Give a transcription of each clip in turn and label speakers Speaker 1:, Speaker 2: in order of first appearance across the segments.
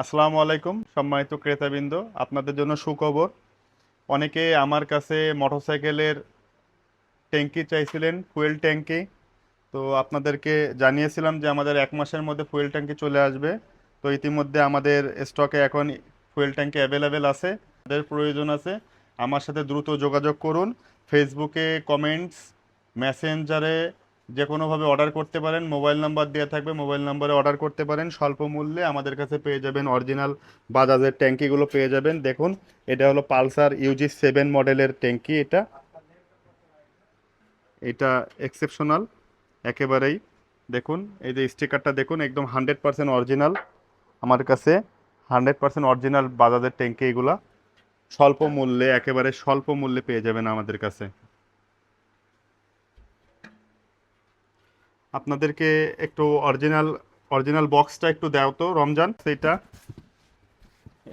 Speaker 1: আসসালামু আলাইকুম, সম্মানিত ক্রেতাবৃন্দ। আপনাদের জন্য সুখবর, অনেকে আমার কাছে মোটরসাইকেলের ট্যাঙ্কি চাইছিলেন, ফুয়েল ট্যাঙ্কি। তো আপনাদেরকে জানিয়েছিলাম যে আমাদের এক মাসের মধ্যে ফুয়েল ট্যাঙ্কি চলে আসবে। তো ইতিমধ্যে আমাদের স্টকে এখন ফুয়েল ট্যাঙ্কি অ্যাভেলেবেল আছে যাদের প্রয়োজন আছে। আমার সাথে দ্রুত যোগাযোগ করুন, ফেসবুকে কমেন্টস, মেসেঞ্জারে যে কোনোভাবে অর্ডার করতে পারেন মোবাইল নাম্বার দেওয়া থাকবে মোবাইল নাম্বারে অর্ডার করতে পারেন, স্বল্প মূল্যে আমাদের কাছে পেয়ে যাবেন অরিজিনাল বাজাজের ট্যাঙ্কিগুলো পেয়ে যাবেন। দেখুন, এটা হলো পালসার ইউজি সেভেন মডেলের ট্যাঙ্কি এটা। এটা এক্সেপশনাল একেবারেই। দেখুন, এই যে স্টিকারটা দেখুন, একদম হান্ড্রেড পার্সেন্ট অরিজিনাল আমার কাছে হান্ড্রেড পার্সেন্ট অরিজিনাল বাজাজের ট্যাঙ্কি এগুলা। স্বল্প মূল্যে, একেবারে স্বল্প মূল্যে পেয়ে যাবেন আমাদের কাছে। আপনাদেরকে একটু অরিজিনাল অরিজিনাল বক্সটা একটু দাও তো, রমজান। সেইটা।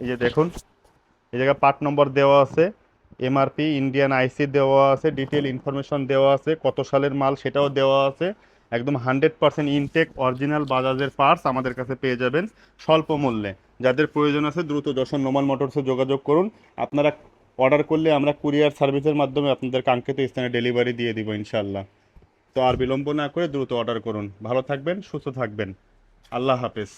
Speaker 1: এই যে দেখুন, এই জায়গায় পার্ট নম্বর দেওয়া আছে এমআরপি ইন্ডিয়ান আইসি দেওয়া আছে ডিটেল ইনফরমেশন দেওয়া আছে, কত সালের মাল সেটাও দেওয়া আছে। একদম হান্ড্রেড পার্সেন্ট ইনটেক অরিজিনাল বাজাজের পার্টস আমাদের কাছে পেয়ে যাবেন স্বল্প মূল্যে। যাদের প্রয়োজন আছে দ্রুত যশোর নোমাল মোটরসে যোগাযোগ করুন। আপনারা অর্ডার করলে আমরা কুরিয়ার সার্ভিসের মাধ্যমে আপনাদের কাঙ্ক্ষিত স্থানে ডেলিভারি দিয়ে দিব ইনশাল্লাহ তো আর বিলম্ব না করে দ্রুত অর্ডার করুন। ভালো থাকবেন সুস্থ থাকবেন। আল্লাহ হাফেজ।